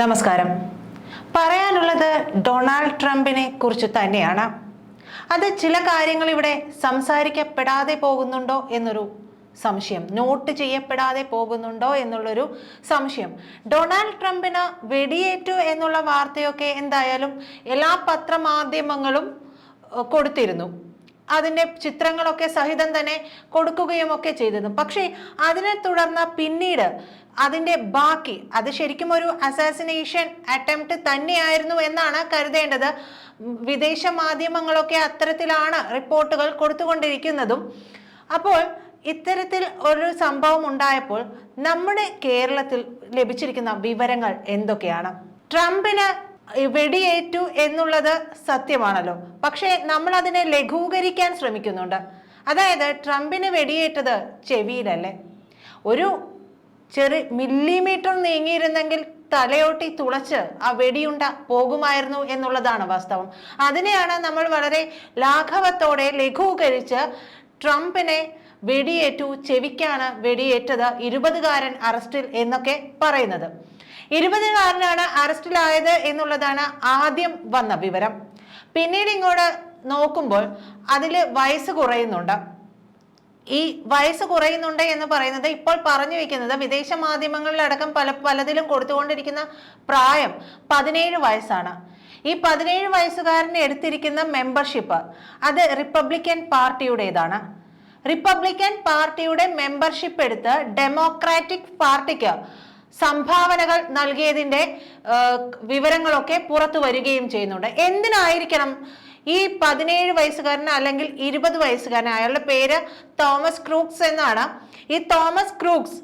നമസ്കാരം. പറയാനുള്ളത് ഡൊണാൾഡ് ട്രംപിനെ കുറിച്ച് തന്നെയാണ്. അത് ചില കാര്യങ്ങൾ ഇവിടെ സംസാരിക്കപ്പെടാതെ പോകുന്നുണ്ടോ എന്നൊരു സംശയം നോട്ട് ചെയ്യപ്പെടാതെ പോകുന്നുണ്ടോ എന്നുള്ളൊരു സംശയം. ഡൊണാൾഡ് ട്രംപിന് വെടിയേറ്റു എന്നുള്ള വാർത്തയൊക്കെ എന്തായാലും എല്ലാ പത്രമാധ്യമങ്ങളും കൊടുത്തിരുന്നു. അതിന്റെ ചിത്രങ്ങളൊക്കെ സഹിതം തന്നെ കൊടുക്കുകയും ഒക്കെ ചെയ്തിരുന്നു. പക്ഷേ അതിനെ തുടർന്ന് പിന്നീട് അതിന്റെ ബാക്കി അത് ശരിക്കും ഒരു അസാസിനേഷൻ അറ്റംപ്റ്റ് തന്നെയായിരുന്നു എന്നാണ് കരുതേണ്ടത്. വിദേശ മാധ്യമങ്ങളൊക്കെ അത്തരത്തിലാണ് റിപ്പോർട്ടുകൾ കൊടുത്തുകൊണ്ടിരിക്കുന്നതും. അപ്പോൾ ഇത്തരത്തിൽ ഒരു സംഭവം ഉണ്ടായപ്പോൾ നമ്മുടെ കേരളത്തിൽ ലഭിച്ചിരിക്കുന്ന വിവരങ്ങൾ എന്തൊക്കെയാണ്? ട്രംപിന് വെടിയേറ്റു എന്നുള്ളത് സത്യമാണല്ലോ. പക്ഷേ നമ്മൾ അതിനെ ലഘൂകരിക്കാൻ ശ്രമിക്കുന്നുണ്ട്. അതായത് ട്രംപിന് വെടിയേറ്റത് ചെവിയിലല്ലേ? ഒരു ചെറിയ മില്ലിമീറ്റർ നീങ്ങിയിരുന്നെങ്കിൽ തലയോട്ടി തുളച്ച് ആ വെടിയുണ്ട പോകുമായിരുന്നു എന്നുള്ളതാണ് വാസ്തവം. അതിനെയാണ് നമ്മൾ വളരെ ലാഘവത്തോടെ ലഘൂകരിച്ച് ട്രംപിനെ വെടിയേറ്റു ചെവിക്കാണ് വെടിയേറ്റത് ഇരുപതുകാരൻ അറസ്റ്റിൽ എന്നൊക്കെ പറയുന്നത്. ഇരുപതുകാരനാണ് അറസ്റ്റിലായത് എന്നുള്ളതാണ് ആദ്യം വന്ന വിവരം. പിന്നീട് ഇങ്ങോട്ട് നോക്കുമ്പോൾ അതിൽ വയസ്സ് കുറയുന്നുണ്ട്. ഈ വയസ്സ് കുറയുന്നുണ്ട് എന്ന് പറയുന്നത് ഇപ്പോൾ പറഞ്ഞു വെക്കുന്നത് വിദേശ മാധ്യമങ്ങളിലടക്കം പല പലതിലും കൊടുത്തുകൊണ്ടിരിക്കുന്ന പ്രായം പതിനേഴ് വയസ്സാണ്. ഈ പതിനേഴ് വയസ്സുകാരന് എടുത്തിരിക്കുന്ന മെമ്പർഷിപ്പ് അത് റിപ്പബ്ലിക്കൻ പാർട്ടിയുടേതാണ്. റിപ്പബ്ലിക്കൻ പാർട്ടിയുടെ മെമ്പർഷിപ്പ് എടുത്ത് ഡെമോക്രാറ്റിക് പാർട്ടിക്ക് സംഭാവനകൾ നൽകിയതിന്റെ വിവരങ്ങളൊക്കെ പുറത്തു വരികയും ചെയ്യുന്നുണ്ട്. എന്തിനായിരിക്കണം ഈ പതിനേഴ് വയസ്സുകാരൻ അല്ലെങ്കിൽ ഇരുപത് വയസ്സുകാരൻ അയാളുടെ പേര് തോമസ് ക്രൂക്സ് എന്നാണ്. ഈ തോമസ് ക്രൂക്സ്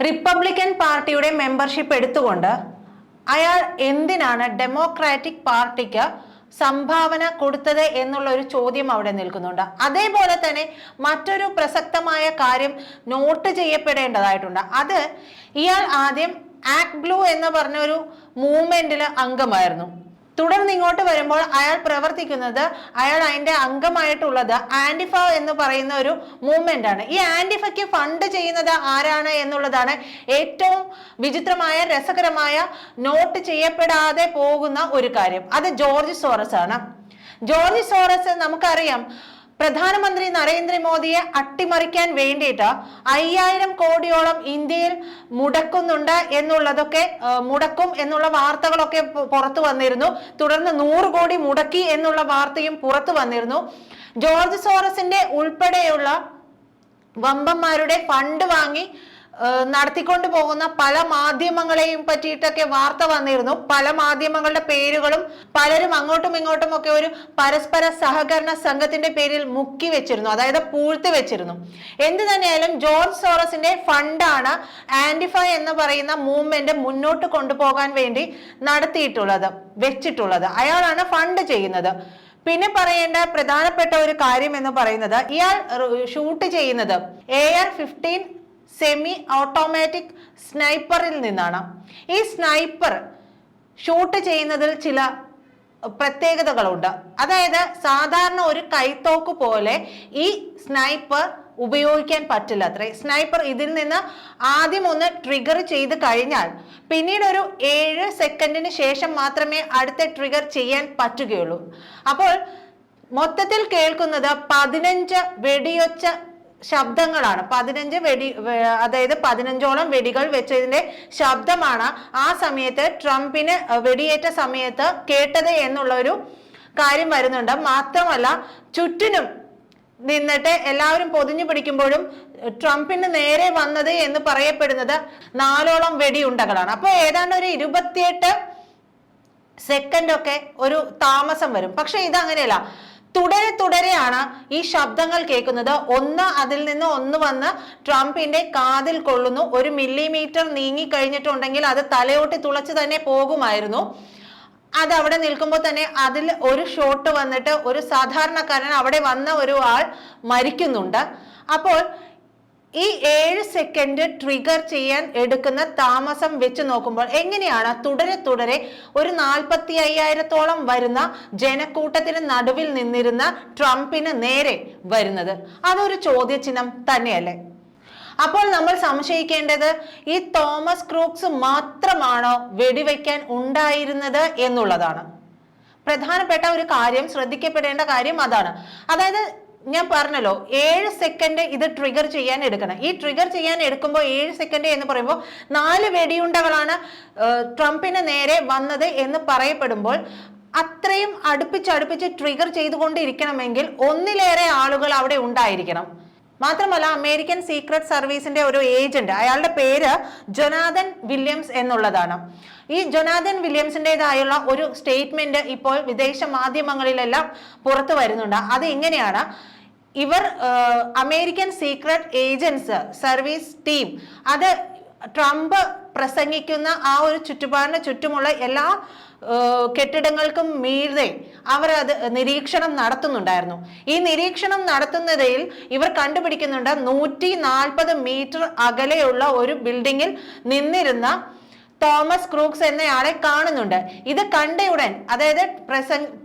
റിപ്പബ്ലിക്കൻ പാർട്ടിയുടെ മെമ്പർഷിപ്പ് എടുത്തുകൊണ്ട് അയാൾ എന്തിനാണ് ഡെമോക്രാറ്റിക് പാർട്ടിക്ക് സംഭാവന കൊടുത്തത് എന്നുള്ള ഒരു ചോദ്യം അവിടെ നിൽക്കുന്നുണ്ട്. അതേപോലെ തന്നെ മറ്റൊരു പ്രസക്തമായ കാര്യം നോട്ട് ചെയ്യപ്പെടേണ്ടതായിട്ടുണ്ട്. അത് ഇയാൾ ആദ്യം ആക്ട് ബ്ലൂ എന്ന് പറഞ്ഞ ഒരു മൂവ്മെന്റിൽ അംഗമായിരുന്നു. തുടർന്ന് ഇങ്ങോട്ട് വരുമ്പോൾ അയാൾ പ്രവർത്തിക്കുന്നത് അയാൾ അതിന്റെ അംഗമായിട്ടുള്ളത് ആന്റിഫ എന്ന് പറയുന്ന ഒരു മൂവ്മെന്റ് ആണ്. ഈ ആന്റിഫയ്ക്ക് ഫണ്ട് ചെയ്യുന്നത് ആരാണ് എന്നുള്ളതാണ് ഏറ്റവും വിചിത്രമായ രസകരമായ നോട്ട് ചെയ്യപ്പെടാതെ പോകുന്ന ഒരു കാര്യം. അത് ജോർജ് സോറസ് ആണ് ജോർജ് സോറസ് നമുക്കറിയാം പ്രധാനമന്ത്രി നരേന്ദ്രമോദിയെ അട്ടിമറിക്കാൻ വേണ്ടിയിട്ട് അയ്യായിരം കോടിയോളം ഇന്ത്യയിൽ മുടക്കുന്നുണ്ട് എന്നുള്ളതൊക്കെ മുടക്കും എന്നുള്ള വാർത്തകളൊക്കെ പുറത്തു വന്നിരുന്നു. തുടർന്ന് നൂറ് കോടി മുടക്കി എന്നുള്ള വാർത്തയും പുറത്തു വന്നിരുന്നു. ജോർജ് സോറസിന്റെ ഉൾപ്പെടെയുള്ള വമ്പന്മാരുടെ ഫണ്ട് വാങ്ങി നടത്തിക്കൊണ്ട് പോകുന്ന പല മാധ്യമങ്ങളെയും പറ്റിയിട്ടൊക്കെ വാർത്ത വന്നിരുന്നു. പല മാധ്യമങ്ങളുടെ പേരുകളും പലരും അങ്ങോട്ടും ഇങ്ങോട്ടും ഒക്കെ ഒരു പരസ്പര സഹകരണ സംഘത്തിന്റെ പേരിൽ മുക്കി വെച്ചിരുന്നു. അതായത് പൂഴ്ത്തി വെച്ചിരുന്നു. എന്ത് തന്നെയായാലും ജോർജ് സോറസിന്റെ ഫണ്ടാണ് ആന്റിഫൈ എന്ന് പറയുന്ന മൂവ്മെന്റ് മുന്നോട്ട് കൊണ്ടുപോകാൻ വേണ്ടി നടത്തിയിട്ടുള്ളത് വെച്ചിട്ടുള്ളത്. അയാളാണ് ഫണ്ട് ചെയ്യുന്നത്. പിന്നെ പറയേണ്ട പ്രധാനപ്പെട്ട ഒരു കാര്യം എന്ന് പറയുന്നത് ഇയാൾ ഷൂട്ട് ചെയ്യുന്നത് A R fifteen semi automatic സ്നൈപ്പറിൽ നിന്നാണ്. ഈ സ്നൈപ്പർ ഷൂട്ട് ചെയ്യുന്നതിൽ ചില പ്രത്യേകതകളുണ്ട്. അതായത് സാധാരണ ഒരു കൈത്തോക്ക് പോലെ ഈ സ്നൈപ്പർ ഉപയോഗിക്കാൻ പറ്റില്ല അത്രേ. സ്നൈപ്പർ ഇതിൽ നിന്ന് ആദ്യം ഒന്ന് ട്രിഗർ ചെയ്ത് കഴിഞ്ഞാൽ പിന്നീട് ഒരു ഏഴ് സെക്കൻഡിന് ശേഷം മാത്രമേ അടുത്ത ട്രിഗർ ചെയ്യാൻ പറ്റുകയുള്ളൂ. അപ്പോൾ മൊത്തത്തിൽ കേൾക്കുന്നത് പതിനഞ്ച് വെടിയൊച്ച ശബ്ദങ്ങളാണ്. പതിനഞ്ച് വെടി അതായത് പതിനഞ്ചോളം വെടികൾ വെച്ചതിന്റെ ശബ്ദമാണ് ആ സമയത്ത് ട്രംപിന് വെടിയേറ്റ സമയത്ത് കേട്ടത് എന്നുള്ള ഒരു കാര്യം വരുന്നുണ്ട്. മാത്രമല്ല ചുറ്റിനും നിന്നിട്ട് എല്ലാവരും പൊതിഞ്ഞു പിടിക്കുമ്പോഴും ട്രംപിന് നേരെ വന്നത് എന്ന് പറയപ്പെടുന്നത് നാലോളം വെടിയുണ്ടകളാണ്. അപ്പോൾ ഏതാണ്ട് ഒരു ഇരുപത്തിയെട്ട് സെക്കൻഡ് ഒക്കെ ഒരു താമസം വരും. പക്ഷെ ഇതങ്ങനെയല്ല. തുടരെ തുടരെയാണ് ഈ ശബ്ദങ്ങൾ കേൾക്കുന്നത്. ഒന്ന് അതിൽ നിന്ന് ഒന്ന് വന്ന് ട്രംപിന്റെ കാതിൽ കൊള്ളുന്നു. ഒരു മില്ലിമീറ്റർ നീങ്ങി കഴിഞ്ഞിട്ടുണ്ടെങ്കിൽ അത് തലയോട്ടി തുളച്ച് തന്നെ പോകുമായിരുന്നു. അത് അവിടെ നിൽക്കുമ്പോൾ തന്നെ അതിൽ ഒരു ഷോട്ട് വന്നിട്ട് ഒരു സാധാരണക്കാരൻ അവിടെ വന്ന ഒരു ആൾ മരിക്കുന്നുണ്ട്. അപ്പോൾ ഈ ഏഴ് സെക്കൻഡ് ട്രിഗർ ചെയ്യാൻ എടുക്കുന്ന താമസം വെച്ച് നോക്കുമ്പോൾ എങ്ങനെയാണ് തുടരെ തുടരെ ഒരു നാൽപ്പത്തി അയ്യായിരത്തോളം വരുന്ന ജനക്കൂട്ടത്തിന് നടുവിൽ നിന്നിരുന്ന ട്രംപിന് നേരെ വരുന്നത്? അതൊരു ചോദ്യചിഹ്നം തന്നെയല്ലേ? അപ്പോൾ നമ്മൾ സംശയിക്കേണ്ടത് ഈ തോമസ് ക്രൂക്സ് മാത്രമാണോ വെടിവെക്കാൻ ഉണ്ടായിരുന്നത് എന്നുള്ളതാണ്. പ്രധാനപ്പെട്ട ഒരു കാര്യം ശ്രദ്ധിക്കപ്പെടേണ്ട കാര്യം അതാണ്. അതായത് ഞാൻ പറഞ്ഞല്ലോ ഏഴ് സെക്കൻഡ് ഇത് ട്രിഗർ ചെയ്യാൻ എടുക്കണം. ഈ ട്രിഗർ ചെയ്യാൻ എടുക്കുമ്പോൾ ഏഴ് സെക്കൻഡ് എന്ന് പറയുമ്പോൾ നാല് വെടിയുണ്ടകളാണ് ട്രംപിന് നേരെ വന്നത് എന്ന് പറയപ്പെടുമ്പോൾ അത്രയും അടുപ്പിച്ചടുപ്പിച്ച് ട്രിഗർ ചെയ്തുകൊണ്ടിരിക്കണമെങ്കിൽ ഒന്നിലേറെ ആളുകൾ അവിടെ ഉണ്ടായിരിക്കണം. മാത്രമല്ല അമേരിക്കൻ സീക്രട്ട് സർവീസിന്റെ ഒരു ഏജന്റ് അയാളുടെ പേര് ജൊനാഥൻ വില്യംസ് എന്നുള്ളതാണ്. ഈ ജൊനാഥൻ വില്യംസിന്റെതായുള്ള ഒരു സ്റ്റേറ്റ്മെന്റ് ഇപ്പോൾ വിദേശ മാധ്യമങ്ങളിലെല്ലാം പുറത്തു വരുന്നുണ്ട്. അത് ഇങ്ങനെയാണ് ഇവർ American secret agents service team അത് ട്രംപ് പ്രസംഗിക്കുന്ന ആ ഒരു ചുറ്റുപാടിന് ചുറ്റുമുള്ള എല്ലാ കെട്ടിടങ്ങൾക്കും മീതെ അവർ അത് നിരീക്ഷണം നടത്തുന്നുണ്ടായിരുന്നു. ഈ നിരീക്ഷണം നടത്തുന്നതിൽ ഇവർ കണ്ടുപിടിക്കുന്നുണ്ട് നൂറ്റി നാൽപ്പത് മീറ്റർ അകലെയുള്ള ഒരു ബിൽഡിങ്ങിൽ നിന്നിരുന്ന തോമസ് ക്രൂക്സ് എന്നയാളെ കാണുന്നുണ്ട്. ഇത് കണ്ടയുടൻ അതായത്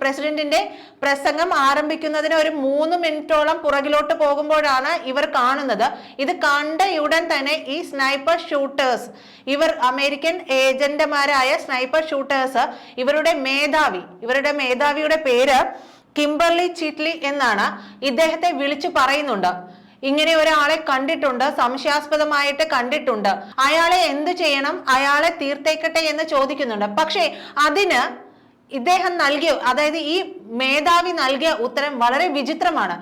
പ്രസിഡന്റിന്റെ പ്രസംഗം ആരംഭിക്കുന്നതിന് ഒരു മൂന്ന് മിനിറ്റോളം പുറകിലോട്ട് പോകുമ്പോഴാണ് ഇവർ കാണുന്നത്. ഇത് കണ്ടയുടൻ തന്നെ ഈ സ്നൈപ്പർ ഷൂട്ടേഴ്സ് ഇവർ അമേരിക്കൻ ഏജന്റുമാരായ സ്നൈപ്പർ ഷൂട്ടേഴ്സ് ഇവരുടെ മേധാവി ഇവരുടെ മേധാവിയുടെ പേര് കിംബർലി ചിറ്റ്ലി എന്നാണ് ഇദ്ദേഹത്തെ വിളിച്ചു പറയുന്നുണ്ട്. ഇങ്ങനെ ഒരാളെ കണ്ടിട്ടുണ്ട് സംശയാസ്പദമായിട്ട് കണ്ടിട്ടുണ്ട്. അയാളെ എന്ത് ചെയ്യണം? അയാളെ തീർത്തേക്കട്ടെ എന്ന് ചോദിക്കുന്നുണ്ട്. പക്ഷേ അതിന് ഇദ്ദേഹം നൽകിയ അതായത് ഈ മേധാവി നൽകിയ ഉത്തരം വളരെ വിചിത്രമാണ്.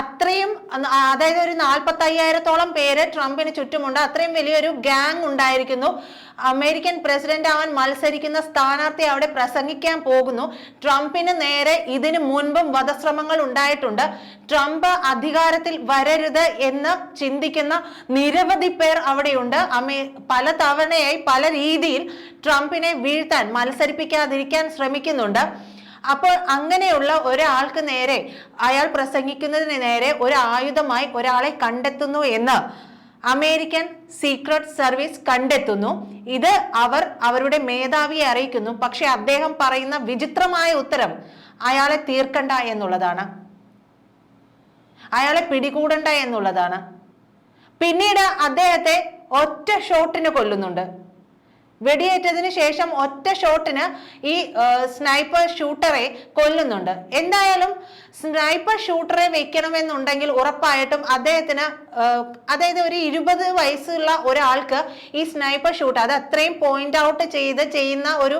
അത്രയും അതായത് ഒരു നാൽപ്പത്തി അയ്യായിരത്തോളം പേര് ട്രംപിന് ചുറ്റുമുണ്ട്. അത്രയും വലിയൊരു ഗ്യാങ് ഉണ്ടായിരിക്കുന്നു. അമേരിക്കൻ പ്രസിഡന്റ് ആവാൻ മത്സരിക്കുന്ന സ്ഥാനാർത്ഥി അവിടെ പ്രസംഗിക്കാൻ പോകുന്നു. ട്രംപിന് നേരെ ഇതിനു മുൻപും വധശ്രമങ്ങൾ ഉണ്ടായിട്ടുണ്ട്. ട്രംപ് അധികാരത്തിൽ വരരുത് എന്ന് ചിന്തിക്കുന്ന നിരവധി പേർ അവിടെയുണ്ട്. അമേ പല തവണയായി പല രീതിയിൽ ട്രംപിനെ വീഴ്ത്താൻ മത്സരിപ്പിക്കാതിരിക്കാൻ ശ്രമിക്കുന്നുണ്ട്. അപ്പോൾ അങ്ങനെയുള്ള ഒരാൾക്ക് നേരെ അയാൾ പ്രസംഗിക്കുന്നതിന് നേരെ ഒരു ആയുധമായി ഒരാളെ കണ്ടെത്തുന്നു എന്ന് അമേരിക്കൻ സീക്രട്ട് സർവീസ് കണ്ടെത്തുന്നു. ഇത് അവർ അവരുടെ മേധാവിയെ അറിയിക്കുന്നു. പക്ഷെ അദ്ദേഹം പറയുന്ന വിചിത്രമായ ഉത്തരം അയാളെ തീർക്കണ്ട എന്നുള്ളതാണ്. അയാളെ പിടികൂടണ്ട എന്നുള്ളതാണ്. പിന്നീട് അദ്ദേഹത്തെ ഒറ്റ ഷോട്ടിന് കൊല്ലുന്നുണ്ട്. വെടിയേറ്റതിന് ശേഷം ഒറ്റ ഷോട്ടിന് ഈ സ്നൈപ്പർ ഷൂട്ടറെ കൊല്ലുന്നുണ്ട്. എന്തായാലും സ്നൈപ്പർ ഷൂട്ടറെ വെക്കണമെന്നുണ്ടെങ്കിൽ ഉറപ്പായിട്ടും അദ്ദേഹത്തിന് അതായത് ഒരു ഇരുപത് വയസ്സുള്ള ഒരാൾക്ക് ഈ സ്നൈപ്പർ ഷൂട്ട് അത് അത്രയും പോയിന്റ് ഔട്ട് ചെയ്ത് ചെയ്യുന്ന ഒരു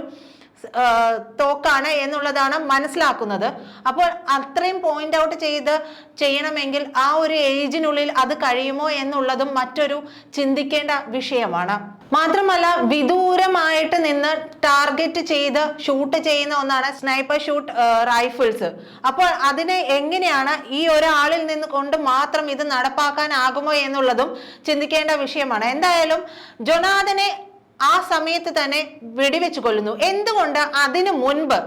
തോക്കാണ് എന്നുള്ളതാണ് മനസ്സിലാക്കുന്നത്. അപ്പോൾ അത്രയും പോയിന്റ് ഔട്ട് ചെയ്ത് ചെയ്യണമെങ്കിൽ ആ ഒരു ഏജിനുള്ളിൽ അത് കഴിയുമോ എന്നുള്ളതും മറ്റൊരു ചിന്തിക്കേണ്ട വിഷയമാണ്. മാത്രമല്ല വിദൂരമായിട്ട് നിന്ന് ടാർഗറ്റ് ചെയ്ത് ഷൂട്ട് ചെയ്യുന്ന ഒന്നാണ് സ്നൈപ്പർ ഷൂട്ട് റൈഫിൾസ് അപ്പോൾ അതിനെ എങ്ങനെയാണ് ഈ ഒരാളിൽ നിന്ന് കൊണ്ട് മാത്രം ഇത് നടപ്പാക്കാനാകുമോ എന്നുള്ളതും ചിന്തിക്കേണ്ട വിഷയമാണ്. എന്തായാലും ജൊനാഥനെ ആ സമയത്ത് തന്നെ വെടിവെച്ച് കൊല്ലുന്നു. എന്തുകൊണ്ട്? അതിനു മുൻപ്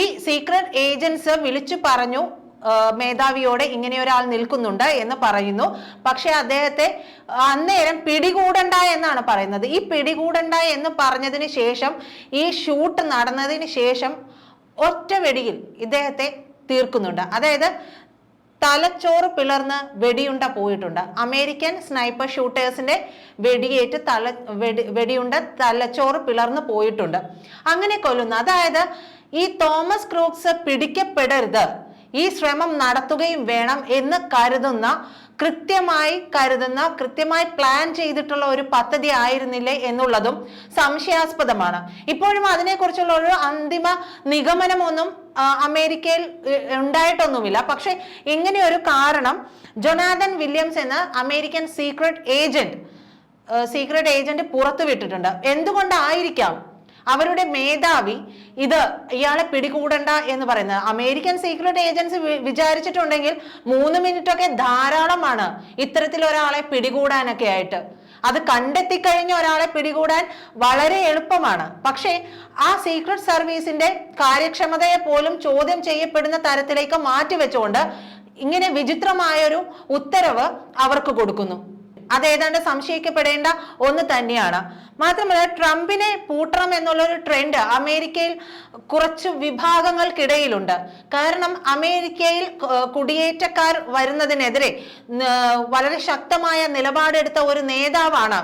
ഈ സീക്രട്ട് ഏജൻസ് വിളിച്ചു പറഞ്ഞു മേധാവിയോടെ ഇങ്ങനെ ഒരാൾ നിൽക്കുന്നുണ്ട് എന്ന് പറയുന്നു. പക്ഷെ അദ്ദേഹത്തെ അന്നേരം പിടികൂടണ്ട എന്നാണ് പറയുന്നത്. ഈ പിടികൂടണ്ട എന്ന് പറഞ്ഞതിന് ശേഷം ഈ ഷൂട്ട് നടന്നതിന് ശേഷം ഒറ്റ വെടിയിൽ ഇദ്ദേഹത്തെ തീർക്കുന്നുണ്ട്. അതായത് തലച്ചോറ് പിളർന്ന് വെടിയുണ്ട പോയിട്ടുണ്ട്. അമേരിക്കൻ സ്നൈപ്പർ ഷൂട്ടേഴ്സിന്റെ വെടിയേറ്റ് തല വെടി വെടിയുണ്ട തലച്ചോറ് പിളർന്ന് പോയിട്ടുണ്ട്. അങ്ങനെ കൊല്ലുന്നു അതായത് ഈ തോമസ് ക്രൂക്സ് പിടിക്കപ്പെടരുത്. ഈ ശ്രമം നടത്തുകയും വേണം എന്ന് കരുതുന്ന കൃത്യമായി കരുതുന്ന കൃത്യമായി പ്ലാൻ ചെയ്തിട്ടുള്ള ഒരു പദ്ധതി ആയിരുന്നില്ലേ എന്നുള്ളതും സംശയാസ്പദമാണ്. ഇപ്പോഴും അതിനെക്കുറിച്ചുള്ള ഒരു അന്തിമ നിഗമനമൊന്നും അമേരിക്കയിൽ ഉണ്ടായിട്ടൊന്നുമില്ല. പക്ഷെ ഇങ്ങനെ ഒരു കാരണം ജൊനാഥൻ വില്യംസ് എന്ന American secret agent secret agent പുറത്തുവിട്ടിട്ടുണ്ട്. എന്തുകൊണ്ടായിരിക്കാം അവരുടെ മേധാവി ഇത് ഇയാളെ പിടികൂടണ്ട എന്ന് പറയുന്നത്. അമേരിക്കൻ സീക്രട്ട് ഏജൻസി വിചാരിച്ചിട്ടുണ്ടെങ്കിൽ മൂന്ന് മിനിറ്റ് ഒക്കെ ധാരാളമാണ് ഇത്തരത്തിൽ ഒരാളെ പിടികൂടാനൊക്കെ ആയിട്ട്. അത് കണ്ടെത്തി കഴിഞ്ഞ ഒരാളെ പിടികൂടാൻ വളരെ എളുപ്പമാണ്. പക്ഷേ ആ സീക്രട്ട് സർവീസിന്റെ കാര്യക്ഷമതയെ പോലും ചോദ്യം ചെയ്യപ്പെടുന്ന തരത്തിലേക്ക് മാറ്റിവെച്ചുകൊണ്ട് ഇങ്ങനെ വിചിത്രമായൊരു ഉത്തരവ് അവർക്ക് കൊടുക്കുന്നു. അത് ഏതാണ്ട് സംശയിക്കപ്പെടേണ്ട ഒന്ന് തന്നെയാണ്. മാത്രമല്ല ട്രംപിനെ പൂട്ടണം എന്നുള്ള ഒരു ട്രെൻഡ് അമേരിക്കയിൽ കുറച്ച് വിഭാഗങ്ങൾക്കിടയിലുണ്ട്. കാരണം അമേരിക്കയിൽ കുടിയേറ്റക്കാർ വരുന്നതിനെതിരെ വളരെ ശക്തമായ നിലപാടെടുത്ത ഒരു നേതാവാണ്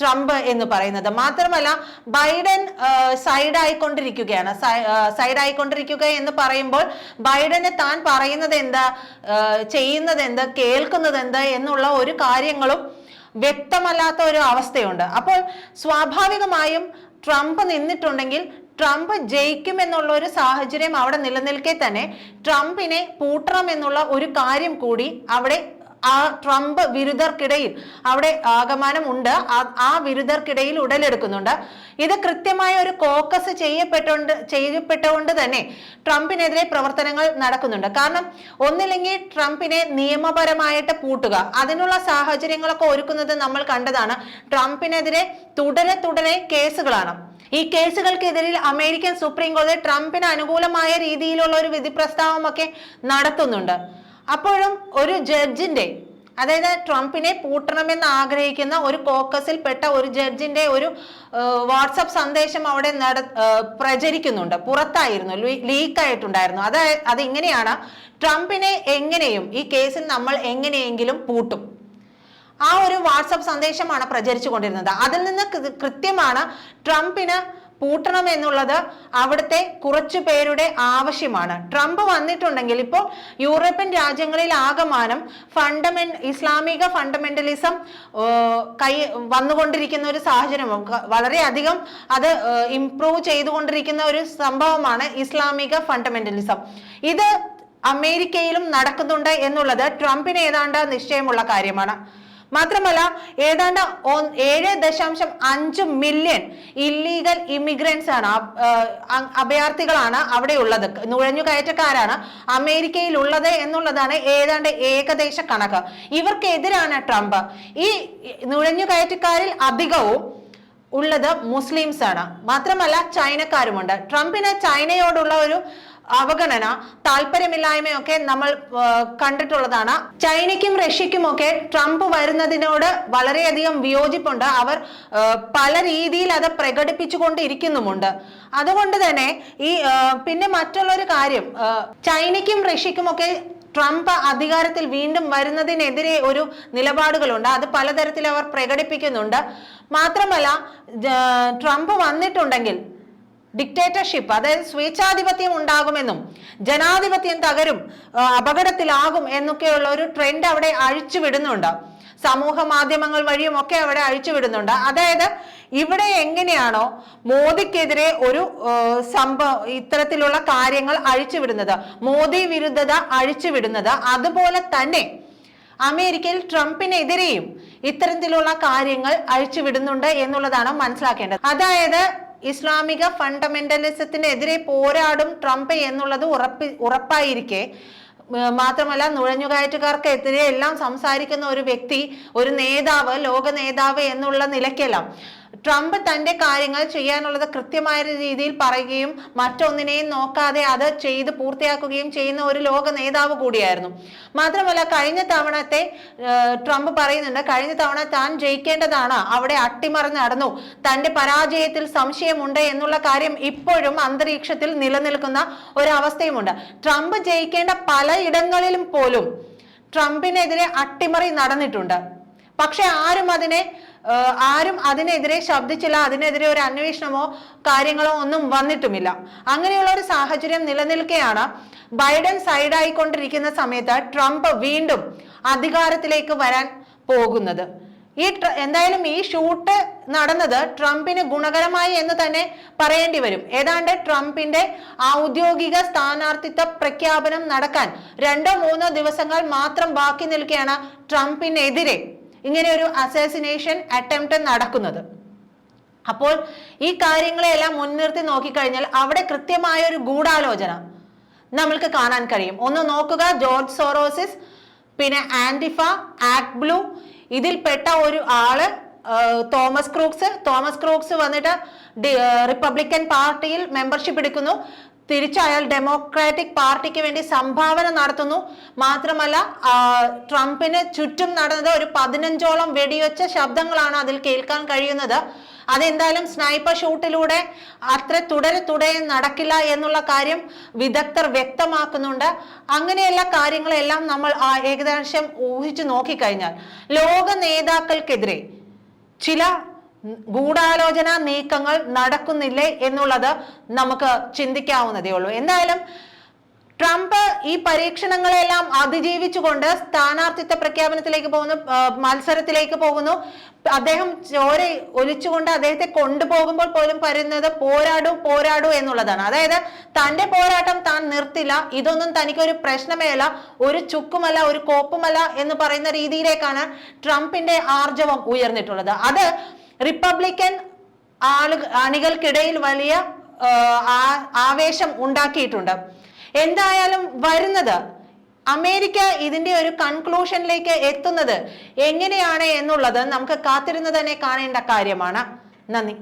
ട്രംപ് എന്ന് പറയുന്നത്. മാത്രമല്ല ബൈഡൻ സൈഡ് ആയിക്കൊണ്ടിരിക്കുകയാണ് സൈഡ് ആയിക്കൊണ്ടിരിക്കുക എന്ന് പറയുമ്പോൾ ബൈഡന് താൻ പറയുന്നത് എന്താ ചെയ്യുന്നത് എന്ത് കേൾക്കുന്നത് എന്ത് എന്നുള്ള ഒരു കാര്യങ്ങളും വ്യക്തമല്ലാത്ത ഒരു അവസ്ഥയുണ്ട്. അപ്പോൾ സ്വാഭാവികമായും ട്രംപ് നിന്നിട്ടുണ്ടെങ്കിൽ ട്രംപ് ജയിക്കും എന്നുള്ള ഒരു സാഹചര്യം അവിടെ നിലനിൽക്കെ തന്നെ ട്രംപിനെ പൂട്ടണം എന്നുള്ള ഒരു കാര്യം കൂടി അവിടെ ആ ട്രംപ് വിരുദ്ധർക്കിടയിൽ അവിടെ ആഗമനം ഉണ്ട്. ആ- വിരുദ്ധർക്കിടയിൽ ഉടലെടുക്കുന്നുണ്ട്. ഇത് കൃത്യമായ ഒരു കോക്കസ് ചെയ്യപ്പെട്ടുകൊണ്ട് ചെയ്യപ്പെട്ടുകൊണ്ട് തന്നെ ട്രംപിനെതിരെ പ്രവർത്തനങ്ങൾ നടക്കുന്നുണ്ട്. കാരണം ഒന്നില്ലെങ്കിൽ ട്രംപിനെ നിയമപരമായിട്ട് പൂട്ടുക. അതിനുള്ള സാഹചര്യങ്ങളൊക്കെ ഒരുക്കുന്നത് നമ്മൾ കണ്ടതാണ്. ട്രംപിനെതിരെ തുടരെ തുടരെ കേസുകളാണ്. ഈ കേസുകൾക്കെതിരിൽ അമേരിക്കൻ സുപ്രീം കോടതി ട്രംപിന് അനുകൂലമായ രീതിയിലുള്ള ഒരു വിധി പ്രസ്താവമൊക്കെ നടത്തുന്നുണ്ട്. അപ്പോഴും ഒരു ജഡ്ജിന്റെ അതായത് ട്രംപിനെ പൂട്ടണമെന്ന് ആഗ്രഹിക്കുന്ന ഒരു കോക്കസിൽ പെട്ട ഒരു ജഡ്ജിന്റെ ഒരു വാട്സപ്പ് സന്ദേശം അവിടെ നട പ്രചരിക്കുന്നുണ്ട്. പുറത്തായിരുന്നു ലീക്ക് ആയിട്ടുണ്ടായിരുന്നു അത് അത് ഇങ്ങനെയാണ് ട്രംപിനെ എങ്ങനെയും ഈ കേസിൽ നമ്മൾ എങ്ങനെയെങ്കിലും പൂട്ടും. ആ ഒരു വാട്സപ്പ് സന്ദേശമാണ് പ്രചരിച്ചു കൊണ്ടിരുന്നത് അതിൽ നിന്ന് കൃത്യമാണ് ട്രംപിന് പൂട്ടണം എന്നുള്ളത് അവിടുത്തെ കുറച്ചു പേരുടെ ആവശ്യമാണ്. ട്രംപ് വന്നിട്ടുണ്ടെങ്കിൽ ഇപ്പോൾ യൂറോപ്യൻ രാജ്യങ്ങളിൽ ആകമാനം ഫണ്ടമെൻ ഇസ്ലാമിക ഫണ്ടമെന്റലിസം കൈ വന്നുകൊണ്ടിരിക്കുന്ന ഒരു സാഹചര്യം വളരെയധികം അത് ഇംപ്രൂവ് ചെയ്തുകൊണ്ടിരിക്കുന്ന ഒരു സംഭവമാണ് ഇസ്ലാമിക ഫണ്ടമെന്റലിസം. ഇത് അമേരിക്കയിലും നടക്കുന്നുണ്ട് എന്നുള്ളത് ട്രംപിന് ഏതാണ്ട് നിശ്ചയമുള്ള കാര്യമാണ്. മാത്രമല്ല ഏതാണ്ട് ഏഴ് ദശാംശം അഞ്ച് മില്യൺ ഇല്ലീഗൽ ഇമിഗ്രൻസ് ആണ് അഭയാർത്ഥികളാണ് അവിടെ ഉള്ളത് നുഴഞ്ഞു കയറ്റക്കാരാണ് അമേരിക്കയിൽ ഉള്ളത് എന്നുള്ളതാണ് ഏതാണ്ട് ഏകദേശ കണക്ക്. ഇവർക്കെതിരാണ് ട്രംപ്. ഈ നുഴഞ്ഞു കയറ്റക്കാരിൽ അധികവും ഉള്ളത് മുസ്ലിംസ് ആണ് മാത്രമല്ല ചൈനക്കാരുമുണ്ട്. ട്രംപിന് ചൈനയോടുള്ള ഒരു അവഗണന താല്പര്യമില്ലായ്മയൊക്കെ നമ്മൾ കണ്ടിട്ടുള്ളതാണ്. ചൈനയ്ക്കും റഷ്യയ്ക്കും ഒക്കെ ട്രംപ് വരുന്നതിനോട് വളരെയധികം വിയോജിപ്പുണ്ട്. അവർ പല രീതിയിൽ അത് പ്രകടിപ്പിച്ചുകൊണ്ടിരിക്കുന്നുമുണ്ട്. അതുകൊണ്ട് തന്നെ ഈ പിന്നെ മറ്റുള്ളൊരു കാര്യം ചൈനയ്ക്കും റഷ്യയ്ക്കും ഒക്കെ ട്രംപ് അധികാരത്തിൽ വീണ്ടും വരുന്നതിനെതിരെ ഒരു നിലപാടുകളുണ്ട്. അത് പലതരത്തിൽ അവർ പ്രകടിപ്പിക്കുന്നുണ്ട്. മാത്രമല്ല ട്രംപ് വന്നിട്ടുണ്ടെങ്കിൽ ഡിക്റ്റേറ്റർഷിപ്പ് അതായത് സ്വേച്ഛാധിപത്യം ഉണ്ടാകുമെന്നും ജനാധിപത്യം തകരും അപകടത്തിലാകും എന്നൊക്കെയുള്ള ഒരു ട്രെൻഡ് അവിടെ അഴിച്ചുവിടുന്നുണ്ട് സമൂഹ മാധ്യമങ്ങൾ വഴിയും ഒക്കെ അവിടെ അഴിച്ചുവിടുന്നുണ്ട് അതായത് ഇവിടെ എങ്ങനെയാണോ മോദിക്കെതിരെ ഒരു സംഭവ ഇത്തരത്തിലുള്ള കാര്യങ്ങൾ അഴിച്ചുവിടുന്നത് മോദി വിരുദ്ധത അഴിച്ചുവിടുന്നത് അതുപോലെ തന്നെ അമേരിക്കയിൽ ട്രംപിനെതിരെയും ഇത്തരത്തിലുള്ള കാര്യങ്ങൾ അഴിച്ചുവിടുന്നുണ്ട് എന്നുള്ളതാണ് മനസ്സിലാക്കേണ്ടത്. അതായത് ഇസ്ലാമിക ഫണ്ടമെന്റലിസത്തിനെതിരെ പോരാടും ട്രംപ് എന്നുള്ളത് ഉറപ്പി ഉറപ്പായിരിക്കെ. മാത്രമല്ല നുഴഞ്ഞുകയറ്റക്കാർക്കെതിരെ എല്ലാം സംസാരിക്കുന്ന ഒരു വ്യക്തി ഒരു നേതാവ് ലോക നേതാവ് എന്നുള്ള നിലയ്ക്കെല്ലാം ട്രംപ് തന്റെ കാര്യങ്ങൾ ചെയ്യാനുള്ളത് കൃത്യമായ രീതിയിൽ പറയുകയും മറ്റൊന്നിനെയും നോക്കാതെ അത് ചെയ്ത് പൂർത്തിയാക്കുകയും ചെയ്യുന്ന ഒരു ലോക നേതാവ് കൂടിയായിരുന്നു. മാത്രമല്ല കഴിഞ്ഞ തവണത്തെ ട്രംപ് പറയുന്നുണ്ട് കഴിഞ്ഞ തവണ താൻ ജയിക്കേണ്ടതാണ്. അവിടെ അട്ടിമറിഞ്ഞ് നടന്നു. തന്റെ പരാജയത്തിൽ സംശയമുണ്ട് എന്നുള്ള കാര്യം ഇപ്പോഴും അന്തരീക്ഷത്തിൽ നിലനിൽക്കുന്ന ഒരവസ്ഥയുമുണ്ട്. ട്രംപ് ജയിക്കേണ്ട പലയിടങ്ങളിലും പോലും ട്രംപിനെതിരെ അട്ടിമറി നടന്നിട്ടുണ്ട്. പക്ഷെ ആരും അതിനെ ആരും അതിനെതിരെ ശബ്ദിച്ചില്ല അതിനെതിരെ ഒരു അന്വേഷണമോ കാര്യങ്ങളോ ഒന്നും വന്നിട്ടുമില്ല. അങ്ങനെയുള്ള ഒരു സാഹചര്യം നിലനിൽക്കെയാണ് ബൈഡൻ സൈഡായിക്കൊണ്ടിരിക്കുന്ന സമയത്ത് ട്രംപ് വീണ്ടും അധികാരത്തിലേക്ക് വരാൻ പോകുന്നത്. ഈ എന്തായാലും ഈ ഷൂട്ട് നടന്നത് ട്രംപിന് ഗുണകരമായി എന്ന് തന്നെ പറയേണ്ടി വരും. ഏതാണ്ട് ട്രംപിന്റെ ഔദ്യോഗിക സ്ഥാനാർത്ഥിത്വ പ്രഖ്യാപനം നടക്കാൻ രണ്ടോ മൂന്നോ ദിവസങ്ങൾ മാത്രം ബാക്കി നിൽക്കുകയാണ് ട്രംപിനെതിരെ ഇങ്ങനെ ഒരു അസാസിനേഷൻ അറ്റംപ്റ്റ് നടക്കുന്നത്. അപ്പോൾ ഈ കാര്യങ്ങളെല്ലാം മുൻനിർത്തി നോക്കിക്കഴിഞ്ഞാൽ അവിടെ കൃത്യമായ ഒരു ഗൂഢാലോചന നമ്മൾക്ക് കാണാൻ കഴിയും. ഒന്ന് നോക്കുക ജോർജ് സോറോസിസ് പിന്നെ ആന്റിഫ ആക്ട് ബ്ലൂ ഇതിൽപ്പെട്ട ഒരു ആൾ തോമസ് ക്രൂക്സ്. തോമസ് ക്രൂക്സ് വന്നിട്ട് റിപ്പബ്ലിക്കൻ പാർട്ടിയിൽ മെമ്പർഷിപ്പ് എടുക്കുന്നു. തിരിച്ച് അയാൾ ഡെമോക്രാറ്റിക് പാർട്ടിക്ക് വേണ്ടി സംഭാവന നടത്തുന്നു. മാത്രമല്ല ട്രംപിന് ചുറ്റും നടന്നത് ഒരു പതിനഞ്ചോളം വെടിവെച്ച ശബ്ദങ്ങളാണ് അതിൽ കേൾക്കാൻ കഴിയുന്നത്. അതെന്തായാലും സ്നൈപ്പർ ഷൂട്ടിലൂടെ അത്ര തുടരെ തുടരെ നടക്കില്ല എന്നുള്ള കാര്യം വിദഗ്ധർ വ്യക്തമാക്കുന്നുണ്ട്. അങ്ങനെയുള്ള കാര്യങ്ങളെല്ലാം നമ്മൾ ഏകദേശം ഊഹിച്ചു നോക്കിക്കഴിഞ്ഞാൽ ലോക നേതാക്കൾക്കെതിരെ ചില ഗൂഢാലോചന നീക്കങ്ങൾ നടക്കുന്നില്ലേ എന്നുള്ളത് നമുക്ക് ചിന്തിക്കാവുന്നതേ ഉള്ളൂ. എന്തായാലും ട്രംപ് ഈ പരീക്ഷണങ്ങളെല്ലാം അതിജീവിച്ചുകൊണ്ട് സ്ഥാനാർത്ഥിത്വ പ്രഖ്യാപനത്തിലേക്ക് പോകുന്നു മത്സരത്തിലേക്ക് പോകുന്നു. അദ്ദേഹം ചോര ഒലിച്ചുകൊണ്ട് അദ്ദേഹത്തെ കൊണ്ടുപോകുമ്പോൾ പോലും പറയുന്നത് പോരാടൂ പോരാടൂ എന്നുള്ളതാണ്. അതായത് തന്റെ പോരാട്ടം താൻ നിർത്തില്ല ഇതൊന്നും തനിക്കൊരു പ്രശ്നമേയല്ല ഒരു ചുക്കുമല്ല ഒരു കോപ്പുമല്ല എന്ന് പറയുന്ന രീതിയിലേക്കാണ് ട്രംപിന്റെ ആർജവം ഉയർന്നിട്ടുള്ളത്. അത് റിപ്പബ്ലിക്കൻ ആളു അണികൾക്കിടയിൽ വലിയ ആവേശം ഉണ്ടാക്കിയിട്ടുണ്ട്. എന്തായാലും വരുന്നത്? അമേരിക്ക ഇതിന്റെ ഒരു കൺക്ലൂഷനിലേക്ക് എത്തുന്നത് എങ്ങനെയാണ് എന്നുള്ളത് നമുക്ക് കാത്തിരുന്ന് തന്നെ കാണേണ്ട കാര്യമാണ്. നന്ദി.